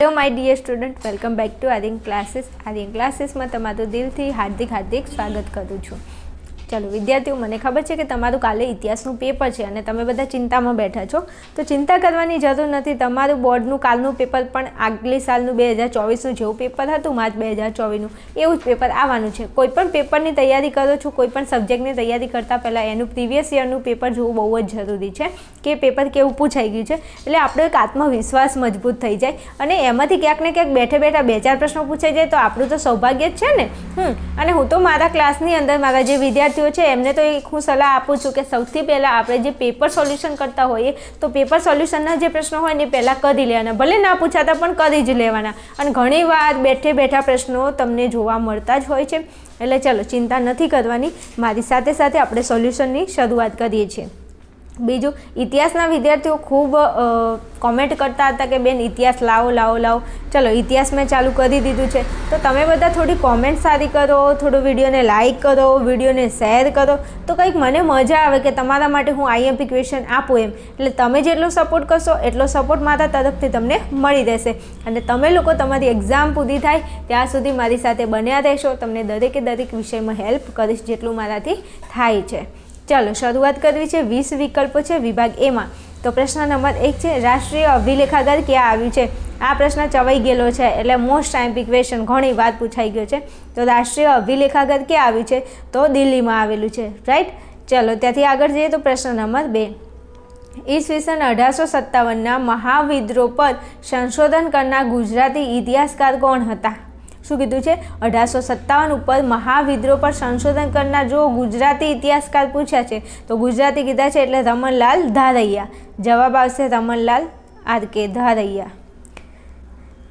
Hello my dear student welcome back to Aryan classes Aryan ક્લાસીસમાં તમારું દિલથી હાર્દિક હાર્દિક સ્વાગત કરું છું. ચાલો, વિદ્યાર્થીઓ, મને ખબર છે કે તમારું કાલે ઇતિહાસનું પેપર છે અને તમે બધા ચિંતામાં બેઠા છો. તો ચિંતા કરવાની જરૂર નથી. તમારું બોર્ડનું કાલનું પેપર પણ આગલી સાલનું બે હજાર ચોવીસનું જેવું પેપર હતું, માર્ચ બે હજાર ચોવીસનું, એવું જ પેપર આવવાનું છે. કોઈ પણ પેપરની તૈયારી કરો છો, કોઈ પણ સબ્જેક્ટની તૈયારી કરતાં પહેલાં એનું પ્રીવિયસ યરનું પેપર જોવું બહુ જ જરૂરી છે કે પેપર કેવું પૂછાઈ ગયું છે. એટલે આપણો એક આત્મવિશ્વાસ મજબૂત થઈ જાય અને એમાંથી ક્યાંક ને ક્યાંક બેઠે બેઠા બે ચાર પ્રશ્નો પૂછાઈ જાય તો આપણું તો સૌભાગ્ય જ છે ને? હમ, અને હું તો મારા ક્લાસની અંદર મારા જે વિદ્યાર્થીઓ છે, એમને તો એક હું સલાહ આપું છું કે સૌથી પહેલાં આપણે જે પેપર સોલ્યુશન કરતા હોઈએ, તો પેપર સોલ્યુશનના જે પ્રશ્નો હોય ને એ પહેલાં કરી લેવાના. ભલે ના પૂછાતા, પણ કરી જ લેવાના. અને ઘણી વાર બેઠે બેઠા પ્રશ્નો તમને જોવા મળતા જ હોય છે. એટલે ચલો, ચિંતા નથી કરવાની. મારી સાથે સાથે આપણે સોલ્યુશનની શરૂઆત કરીએ છીએ. બીજું, ઇતિહાસના વિદ્યાર્થીઓ ખૂબ કોમેન્ટ કરતા હતા કે, બેન, ઇતિહાસ લાવો લાવો લાવો. ચલો, ઇતિહાસ મેં ચાલુ કરી દીધું છે. તો તમે બધા થોડી કોમેન્ટ સારી કરો, થોડો વિડીયોને લાઇક કરો, વિડીયોને શેર કરો. તો કંઈક મને મજા આવે કે તમારા માટે હું આઈએમપી ક્વેશ્ચન આપું એમ. એટલે તમે જેટલો સપોર્ટ કરશો, એટલો સપોર્ટ મારા તરફથી તમને મળી રહેશે. અને તમે લોકો તમારી એક્ઝામ પૂરી થાય, ત્યાં સુધી મારી સાથે બન્યા રહેશો. તમને દરેકે દરેક વિષયમાં હેલ્પ કરીશ જેટલું મારાથી થાય છે. ચાલો, શરૂઆત કરવી છે વીસ વિકલ્પો છે વિભાગ એમાં તો પ્રશ્ન નંબર એક છે, રાષ્ટ્રીય અભિલેખાગાર ક્યાં આવ્યું છે? આ પ્રશ્ન ચવાઈ ગયેલો છે, એટલે મોસ્ટ ટાઈમ ક્વેશ્ચન ઘણી વાર પૂછાઈ ગયો છે. તો રાષ્ટ્રીય અભિલેખાગાર ક્યાં આવ્યું છે? તો દિલ્હીમાં આવેલું છે રાઈટ ચલો, ત્યાંથી આગળ જઈએ તો પ્રશ્ન નંબર બે. ઈસવીસન અઢારસો સત્તાવનના મહાવિદ્રોહ પર સંશોધન કરનાર ગુજરાતી ઇતિહાસકાર કોણ હતા? શું કીધું છે? અઢારસો સત્તાવન ઉપર મહાવિદ્રોહ પર સંશોધન કરનાર જો ગુજરાતી ઇતિહાસકાર પૂછ્યા છે. તો ગુજરાતી કીધા છે એટલે રમણલાલ ધારૈયા. જવાબ આવશે રમણલાલ આર કે ધારૈયા.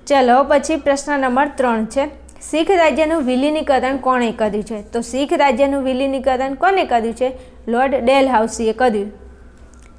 ચલો, પછી પ્રશ્ન નંબર ત્રણ છે. શીખ રાજ્યનું વિલીનીકરણ કોણે કર્યું છે? તો શીખ રાજ્યનું વિલીનીકરણ કોને કર્યું છે? લોર્ડ ડેલહાઉસીએ કર્યું.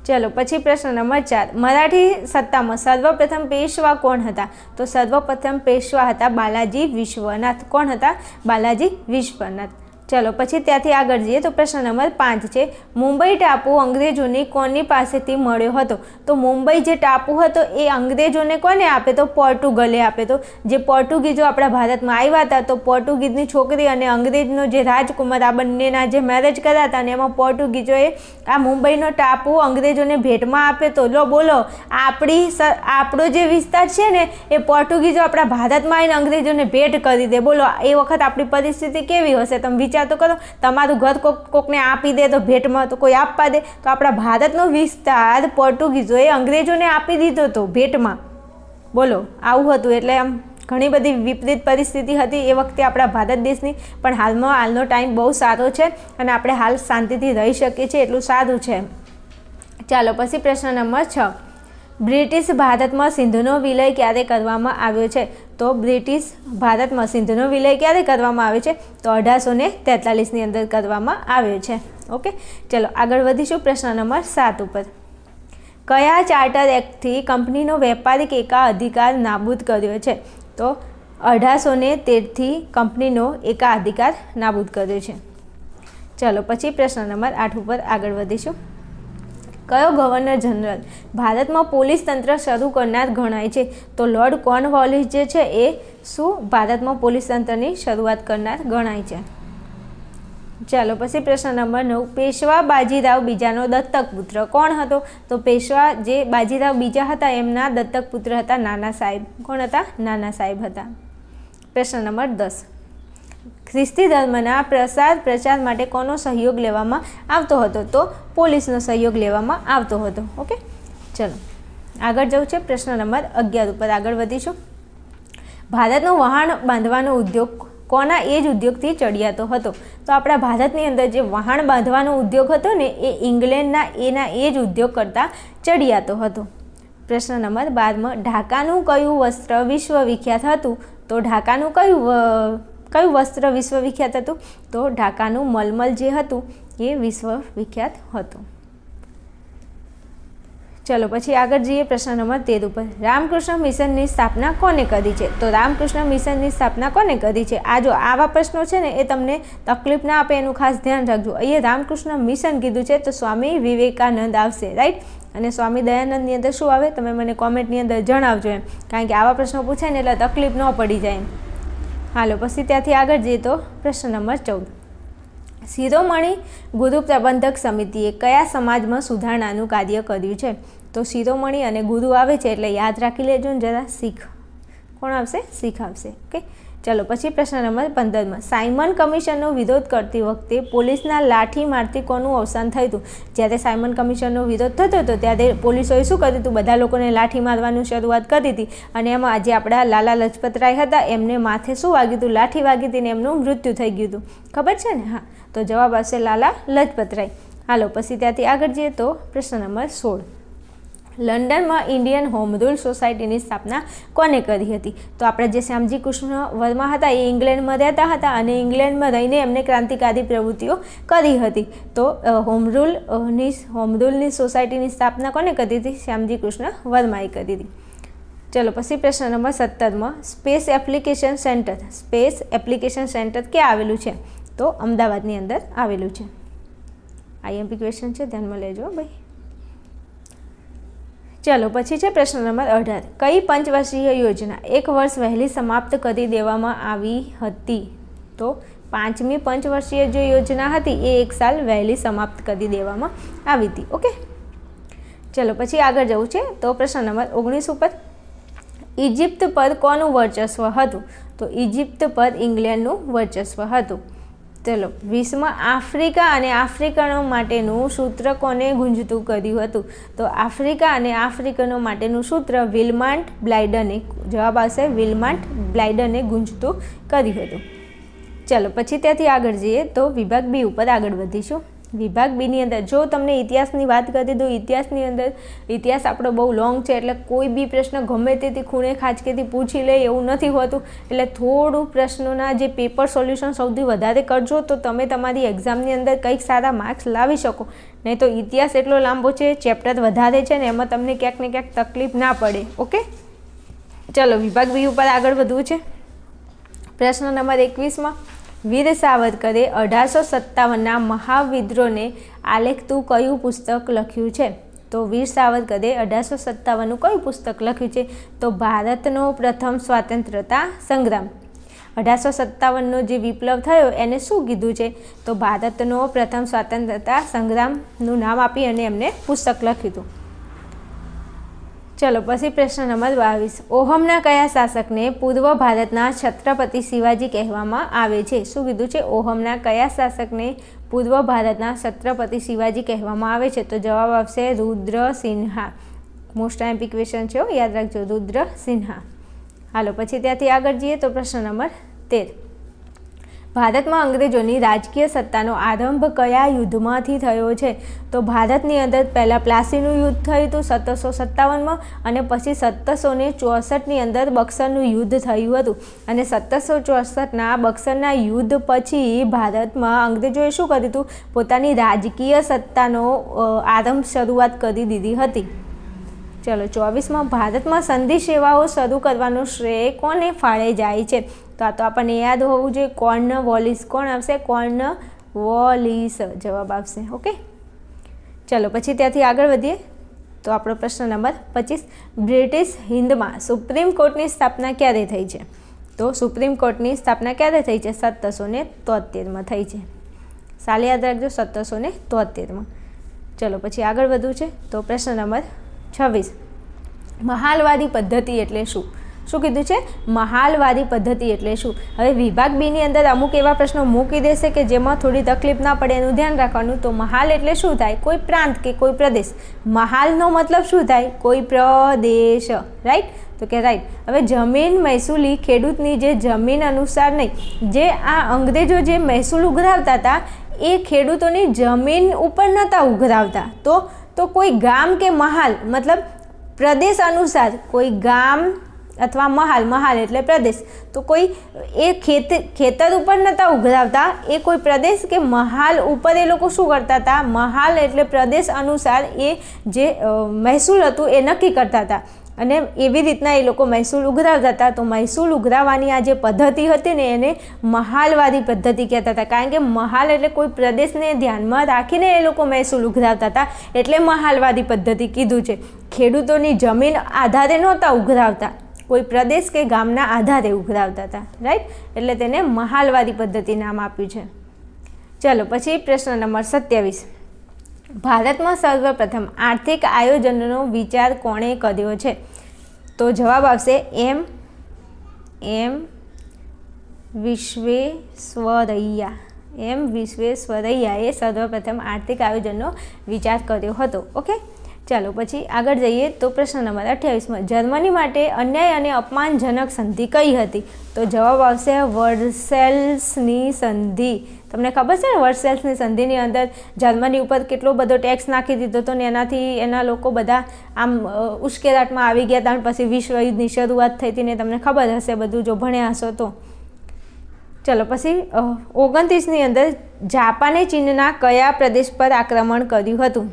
ચલો, પછી પ્રશ્ન નંબર ચાર. મરાઠી સત્તામાં સર્વપ્રથમ પેશવા કોણ હતા? તો સર્વપ્રથમ પેશવા હતા બાલાજી વિશ્વનાથ. કોણ હતા? બાલાજી વિશ્વનાથ. ચલો, પછી ત્યાંથી આગળ જઈએ તો પ્રશ્ન નંબર પાંચ છે. મુંબઈ ટાપુ અંગ્રેજોની કોની પાસેથી મળ્યો હતો? તો મુંબઈ જે ટાપુ હતો એ અંગ્રેજોને કોને આપે? તો પોર્ટુગલે આપે. તો જે પોર્ટુગીઝો આપણા ભારતમાં આવ્યા હતા, તો પોર્ટુગીઝની છોકરી અને અંગ્રેજનો જે રાજકુમાર, આ બંનેના જે મેરેજ કર્યા હતા અને એમાં પોર્ટુગીઝોએ આ મુંબઈનો ટાપુ અંગ્રેજોને ભેટમાં આપ્યો તો લો, બોલો, આપણી આપણો જે વિસ્તાર છે ને, એ પોર્ટુગીઝો આપણા ભારતમાં આવીને અંગ્રેજોને ભેટ કરી દે. બોલો, એ વખત આપણી પરિસ્થિતિ કેવી હશે? તમે વિચાર તો કરો, તમારું ઘર કોક કોકને આપી દે તો ભેટમાં તો કોઈ આપવા દે. તો આપણા ભારતનો વિસ્તાર પોર્ટુગીઝોએ અંગ્રેજોને આપી દીધો હતો ભેટમાં. બોલો, આવું હતું એટલે આમ ઘણી બધી વિપરીત પરિસ્થિતિ હતી એ વખતે આપણા ભારત દેશની, પણ હાલમાં હાલનો ટાઈમ બહુ સારો છે અને આપણે હાલ શાંતિથી રહી શકીએ છીએ, એટલું સારું છે. ચાલો, પછી પ્રશ્ન નંબર છ. બ્રિટિશ ભારતમાં સિંધુનો વિલય ક્યારે કરવામાં આવ્યો છે? તો બ્રિટિશ ભારતમાં સિંધુનો વિલય ક્યારે કરવામાં આવ્યો છે? તો અઢારસો ને તેતાલીસની અંદર કરવામાં આવ્યો છે. ઓકે? ચલો, આગળ વધીશું પ્રશ્ન નંબર સાત ઉપર. કયા ચાર્ટર એક્ટથી કંપનીનો વેપારિક એકા અધિકાર નાબૂદ કર્યો છે? તો અઢારસો ને તેરથી કંપનીનો એકા અધિકાર નાબૂદ કર્યો છે. ચલો, પછી પ્રશ્ન નંબર આઠ ઉપર આગળ વધીશું. કયો ગવર્નર જનરલ? ભારતમાં પોલીસ તંત્ર શરૂ કરનાર ગણાય છે. તો લોર્ડ કોર્નવોલિસ જે છે એ શું ભારતમાં પોલીસ તંત્રની શરૂઆત કરનાર ગણાય છે? ચાલો, પછી પ્રશ્ન નંબર નવ. પેશવા બાજીરાવ બીજાનો દત્તક પુત્ર કોણ હતો? તો પેશવા જે બાજીરાવ બીજા હતા, એમના દત્તક પુત્ર હતા નાના સાહેબ. કોણ હતા? નાના સાહેબ હતા. પ્રશ્ન નંબર દસ. ખ્રિસ્તી ધર્મના પ્રસાર પ્રચાર માટે કોનો સહયોગ લેવામાં આવતો હતો? તો પોલીસનો સહયોગ લેવામાં આવતો હતો. ઓકે? ચલો. આગળ જવું છે પ્રશ્ન નંબર અગિયાર ઉપર. આગળ વધીશું. ભારતનો વહાણ બાંધવાનો ઉદ્યોગ કોના એ જ ઉદ્યોગથી ચડિયાતો હતો? તો આપણા ભારતની અંદર જે વહાણ બાંધવાનો ઉદ્યોગ હતો ને, એ ઇંગ્લેન્ડના એના એ જ ઉદ્યોગ કરતાં ચડિયાતો હતો. પ્રશ્ન નંબર બારમાં, ઢાકાનું કયું વસ્ત્ર વિશ્વ વિખ્યાત હતું? તો ઢાકાનું કયું કયું વસ્ત્ર વિશ્વવિખ્યાત હતું? તો ઢાકાનું મલમલ જે હતું, એ વિશ્વ વિખ્યાત હતું. ચલો, પછી આગળ જઈએ પ્રશ્ન નંબર તેર ઉપર. રામકૃષ્ણ મિશનની સ્થાપના કોને કરી છે? તો રામકૃષ્ણ મિશનની સ્થાપના કોને કરી છે? આ જો આવા પ્રશ્નો છે ને, એ તમને તકલીફ ના આપે એનું ખાસ ધ્યાન રાખજો. અહીંયા રામકૃષ્ણ મિશન કીધું છે, તો સ્વામી વિવેકાનંદ આવશે રાઈટ અને સ્વામી દયાનંદની અંદર શું આવે? તમે મને કોમેન્ટની અંદર જણાવજો એમ. કારણ કે આવા પ્રશ્નો પૂછાય ને એટલે તકલીફ ન પડી જાય એમ. હાલો, પછી ત્યાંથી આગળ જઈએ તો પ્રશ્ન નંબર ચૌદ. શિરોમણી ગુરુ પ્રબંધક સમિતિએ કયા સમાજમાં સુધારણાનું કાર્ય કર્યું છે? તો શિરોમણી અને ગુરુ આવે છે એટલે યાદ રાખી લેજો ને જરા, શીખ. કોણ આવશે? શીખ આવશે. ઓકે? ચલો, પછી પ્રશ્ન નંબર પંદરમાં. સાયમન કમિશનનો વિરોધ કરતી વખતે પોલીસના લાઠી મારથી કોનું અવસાન થયું હતું? જ્યારે સાયમન કમિશનનો વિરોધ થતો હતો, ત્યારે પોલીસોએ શું કર્યું હતું? બધા લોકોને લાઠી મારવાનું શરૂઆત કરી હતી અને એમાં આજે આપણા લાલા લજપતરાય હતા. એમને માથે શું વાગ્યું હતું? લાઠી વાગી હતી ને એમનું મૃત્યુ થઈ ગયું હતું. ખબર છે ને? હા. તો જવાબ આવશે લાલા લજપતરાય હાલો, પછી ત્યાંથી આગળ જઈએ તો પ્રશ્ન નંબર સોળ. લંડનમાં ઇન્ડિયન હોમ રૂલ સોસાયટીની સ્થાપના કોને કરી હતી? તો આપણે જે શ્યામજી કૃષ્ણ વર્મા હતા, એ ઇંગ્લેન્ડમાં રહેતા હતા અને ઇંગ્લેન્ડમાં રહીને એમને ક્રાંતિકારી પ્રવૃત્તિઓ કરી હતી. તો હોમ હોમરૂલની હોમ રૂલની સોસાયટીની સ્થાપના કોને કરી હતી? શ્યામજી કૃષ્ણ વર્માએ કરી હતી. ચલો, પછી પ્રશ્ન નંબર સત્તરમાં, space application centre, space application centre ક્યાં આવેલું છે? તો, અમદાવાદની અંદર આવેલું છે. આઈએમપી ક્વેશ્ચન છે, ધ્યાનમાં લેજો, ભાઈ. ચાલો, પછી છે પ્રશ્ન નંબર અઢાર. કઈ પંચવર્ષીય યોજના એક વર્ષ વહેલી સમાપ્ત કરી દેવામાં આવી હતી? તો પાંચમી પંચવર્ષીય જે યોજના હતી, એ એક સાલ વહેલી સમાપ્ત કરી દેવામાં આવી હતી. ઓકે? ચલો, પછી આગળ જવું છે. તો પ્રશ્ન નંબર ઓગણીસ ઉપર. ઇજિપ્ત પર કોનું વર્ચસ્વ હતું? તો ઇજિપ્ત પર ઇંગ્લેન્ડનું વર્ચસ્વ હતું. ચલો. વીસમાં આફ્રિકા અને આફ્રિકનો માટેનું સૂત્ર કોને ગુંજતું કર્યું હતું? તો આફ્રિકા અને આફ્રિકનો માટેનું સૂત્ર વિલમાન્ટ બ્લાઇડને જવાબ આવશે વિલમાન્ટ બ્લાઇડને ગુંજતું કર્યું હતું. ચલો, પછી ત્યાંથી આગળ જઈએ તો વિભાગ બી ઉપર આગળ વધીશું. વિભાગ બીની અંદર. જો તમને ઇતિહાસની વાત કરી તો ઇતિહાસની અંદર, ઇતિહાસ આપણો બહુ લોંગ છે, એટલે કોઈ બી પ્રશ્ન ગમે તેથી ખૂણે ખાંચકેથી પૂછી લે એવું નથી હોતું. એટલે થોડું પ્રશ્નોના જે પેપર સોલ્યુશન સૌથી વધારે કરજો, તો તમે તમારી એક્ઝામની અંદર કંઈક સારા માર્ક્સ લાવી શકો. નહીં તો ઇતિહાસ એટલો લાંબો છે ચેપ્ટર વધારે છે ને એમાં તમને ક્યાંક ને ક્યાંક તકલીફ ના પડે. ઓકે ચલો, વિભાગ બી ઉપર આગળ વધવું છે. પ્રશ્ન નંબર એકવીસમાં. વીર સાવરકરે અઢારસો સત્તાવનના મહાવિદ્રોહને આલેખતું કયું પુસ્તક લખ્યું છે? તો વીર સાવરકરે અઢારસો સત્તાવનનું કયું પુસ્તક લખ્યું છે? તો ભારતનો પ્રથમ સ્વાતંત્રતા સંગ્રામ. અઢારસો સત્તાવનનો જે વિપ્લવ થયો, એને શું કીધું છે? તો ભારતનો પ્રથમ સ્વાતંત્રતા સંગ્રામનું નામ આપી અને એમને પુસ્તક લખ્યું હતું. ચલો પછી પ્રશ્ન નંબર બાવીસ. ઓહમના કયા શાસકને પૂર્વ ભારતના છત્રપતિ શિવાજી કહેવામાં આવે છે? શું કીધું છે? ઓહમના કયા શાસકને પૂર્વ ભારતના છત્રપતિ શિવાજી કહેવામાં આવે છે? તો જવાબ આવશે Rudra Sinha. Most IMP question છે યાદ રાખજો, રુદ્ર સિન્હા. હાલો, પછી ત્યાંથી આગળ જઈએ તો પ્રશ્ન નંબર તેર. ભારતમાં અંગ્રેજોની રાજકીય સત્તાનો આરંભ કયા યુદ્ધમાંથી થયો છે? તો ભારતની અંદર પહેલાં પ્લાસીનું યુદ્ધ થયું હતું સત્તરસો સત્તાવનમાં અને પછી સત્તરસો ને ચોસઠની અંદર બક્સરનું યુદ્ધ થયું હતું. અને સત્તરસો ચોસઠના બક્સરના યુદ્ધ પછી ભારતમાં અંગ્રેજોએ શું કર્યું હતું? પોતાની રાજકીય સત્તાનો આરંભ શરૂઆત કરી દીધી હતી. ચલો ચોવીસમાં ભારતમાં સંધિ સેવાઓ શરૂ કરવાનો શ્રેય કોને ફાળે જાય છે? તો આ તો આપણને યાદ હોવું જોઈએ, કોર્ન વોલિસ કોણ આવશે? કોર્ન વોલિસ જવાબ આવશે, ઓકે? ચલો પછી ત્યાંથી આગળ વધીએ. તો આપણો પ્રશ્ન નંબર પચીસ, બ્રિટિશ હિન્દમાં સુપ્રીમ કોર્ટની સ્થાપના ક્યારે થઈ છે? તો સુપ્રીમ કોર્ટની સ્થાપના ક્યારે થઈ છે? સત્તરસો ને તોતેરમાં થઈ છે. સાલ યાદ રાખજો, સત્તરસો ને તોતેરમાં ચલો પછી આગળ વધવું છે. તો પ્રશ્ન નંબર છવ્વીસ. મહાલવાદી પદ્ધતિ એટલે શું? શું કીધું છે? મહાલવાદી પદ્ધતિ એટલે શું? હવે વિભાગ બીની અંદર અમુક એવા પ્રશ્નો મૂકી દેશે કે જેમાં થોડી તકલીફ ના પડે એનું ધ્યાન રાખવાનું. તો મહાલ એટલે શું થાય? કોઈ પ્રાંત કે કોઈ પ્રદેશ. મહાલનો મતલબ શું થાય? કોઈ પ્રદેશ. રાઈટ તો કે રાઈટ હવે જમીન મહેસૂલી ખેડૂતની જે જમીન અનુસાર નહીં, જે આ અંગ્રેજો જે મહેસૂલ ઉઘરાવતા હતા, એ ખેડૂતોની જમીન ઉપર નહોતા ઉઘરાવતા. તો તો કોઈ ગામ કે મહાલ, મતલબ પ્રદેશ અનુસાર કોઈ ગામ અથવા મહાલ મહાલ એટલે પ્રદેશ, તો કોઈ એ ખેત, ખેતર ઉપર નહોતા ઉઘરાવતા, એ કોઈ પ્રદેશ કે મહાલ ઉપર એ લોકો શું કરતા હતા? મહાલ એટલે પ્રદેશ અનુસાર એ જે મહેસૂલ હતું એ નક્કી કરતા હતા. અને એવી રીતના એ લોકો મહેસૂલ ઉઘરાવતા હતા. તો મહેસૂલ ઉઘરાવવાની આ જે પદ્ધતિ હતી ને એને મહાલવાદી પદ્ધતિ કહેતા હતા. કારણ કે મહાલ એટલે કોઈ પ્રદેશને ધ્યાનમાં રાખીને એ લોકો મહેસૂલ ઉઘરાવતા હતા. એટલે મહાલવાદી પદ્ધતિ કીધું છે. ખેડૂતોની જમીન આધારે નહોતા ઉઘરાવતા. કોઈ પ્રદેશ કે ગામના આધારે ઉઘરાવતા હતા. રાઈટ એટલે તેને મહાલવાદી પદ્ધતિ નામ આપ્યું છે. ચલો, પછી પ્રશ્ન નંબર સત્યાવીસ. ભારતમાં સર્વપ્રથમ આર્થિક આયોજનનો વિચાર કોણે કર્યો છે? તો જવાબ આવશે એમ એમ વિશ્વેશ્વરૈયા. એમ વિશ્વેશ્વરૈયાએ સર્વપ્રથમ આર્થિક આયોજનનો વિચાર કર્યો હતો. ઓકે? ચાલો, પછી આગળ જઈએ તો પ્રશ્ન નંબર અઠ્યાવીસમાં. જર્મની માટે અન્યાય અને અપમાનજનક સંધિ કઈ હતી? તો જવાબ આવશે વર્સેલ્સની સંધિ. તમને ખબર છે ને વર્સેલ્સની સંધિની અંદર જર્મની ઉપર કેટલો બધો ટેક્સ નાખી દીધો હતો ને, એનાથી એના લોકો બધા આમ ઉશ્કેરાટમાં આવી ગયા હતા પછી વિશ્વ યુદ્ધની શરૂઆત થઈ હતી ને, તમને ખબર હશે બધું જો ભણ્યા હશો તો. ચલો પછી ઓગણત્રીસની અંદર જાપાને ચીનના કયા પ્રદેશ પર આક્રમણ કર્યું હતું?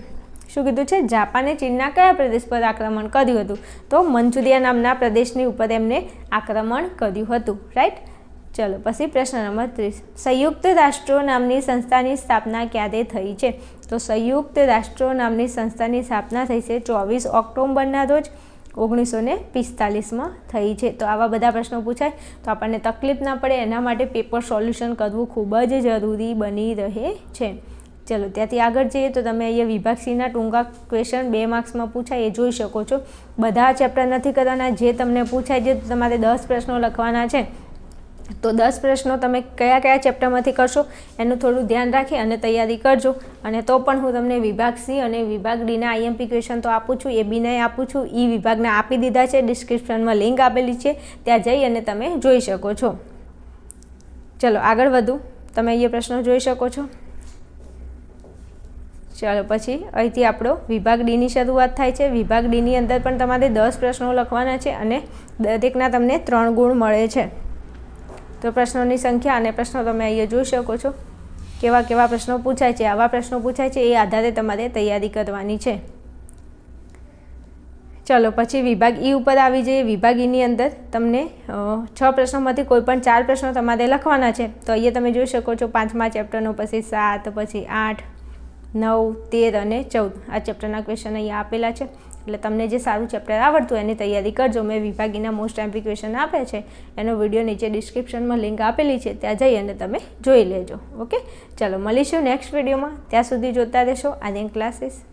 શું કીધું છે? જાપાને ચીનના કયા પ્રદેશ પર આક્રમણ કર્યું હતું? તો મંચુરિયા નામના પ્રદેશની ઉપર એમને આક્રમણ કર્યું હતું રાઈટ ચલો, પછી પ્રશ્ન નંબર ત્રીસ. સંયુક્ત રાષ્ટ્રો નામની સંસ્થાની સ્થાપના ક્યારે થઈ છે? તો સંયુક્ત રાષ્ટ્રો નામની સંસ્થાની સ્થાપના થઈ છે ચોવીસ ઓક્ટોબરના રોજ ઓગણીસો ને પિસ્તાલીસમાં થઈ છે. તો આવા બધા પ્રશ્નો પૂછાય તો આપણને તકલીફ ના પડે, એના માટે પેપર સોલ્યુશન કરવું ખૂબ જ જરૂરી બની રહે છે. ચલો, ત્યાંથી આગળ જઈએ તો તમે અહીંયા વિભાગ સીના ટૂંકા ક્વેશ્ચન બે માર્ક્સમાં પૂછાય, એ જોઈ શકો છો. બધા ચેપ્ટર નથી કરવાના, જે તમને પૂછાય છે તમારે દસ પ્રશ્નો લખવાના છે. તો દસ પ્રશ્નો તમે કયા કયા ચેપ્ટરમાંથી કરશો એનું થોડું ધ્યાન રાખી અને તૈયારી કરજો. અને તો પણ હું તમને વિભાગ સી અને વિભાગ ડીના આઈએમપી ક્વેશ્ચન તો આપું છું, એ બીને આપું છું. એ વિભાગના આપી દીધા છે ડિસ્ક્રિપ્શનમાં લિંક આપેલી છે. ત્યાં જઈ અને તમે જોઈ શકો છો. ચલો, આગળ વધુ. તમે અહીંયા પ્રશ્નો જોઈ શકો છો. ચાલો, પછી અહીંથી આપણો વિભાગ ડીની શરૂઆત થાય છે. વિભાગ ડીની અંદર પણ તમારે દસ પ્રશ્નો લખવાના છે અને દરેકના તમને ત્રણ ગુણ મળે છે. તો પ્રશ્નોની સંખ્યા અને પ્રશ્નો તમે અહીંયા જોઈ શકો છો. કેવા કેવા પ્રશ્નો પૂછાય છે, આવા પ્રશ્નો પૂછાય છે, એ આધારે તમારે તૈયારી કરવાની છે. ચલો, પછી વિભાગ ઈ ઉપર આવી જઈએ. વિભાગ ઈની અંદર તમને છ પ્રશ્નોમાંથી કોઈ પણ ચાર પ્રશ્નો તમારે લખવાના છે. તો અહીંયા તમે જોઈ શકો છો, પાંચમા ચેપ્ટરનો પછી સાત, પછી આઠ, નવ, તેર અને ચૌદ. આ ચેપ્ટરના ક્વેશ્ચન અહીંયા આપેલા છે. એટલે તમને જે સારું ચેપ્ટર આવડતું એની તૈયારી કરજો. મેં વિભાગીના મોસ્ટ એમ્પી આપ્યા છે. એનો વીડિયો નીચે ડિસ્ક્રિપ્શનમાં લિંક આપેલી છે. ત્યાં જઈ અને તમે જોઈ લેજો. ઓકે ચાલો, મળીશું નેક્સ્ટ વિડીયોમાં ત્યાં સુધી જોતા રહેશો. આર્યન ક્લાસીસ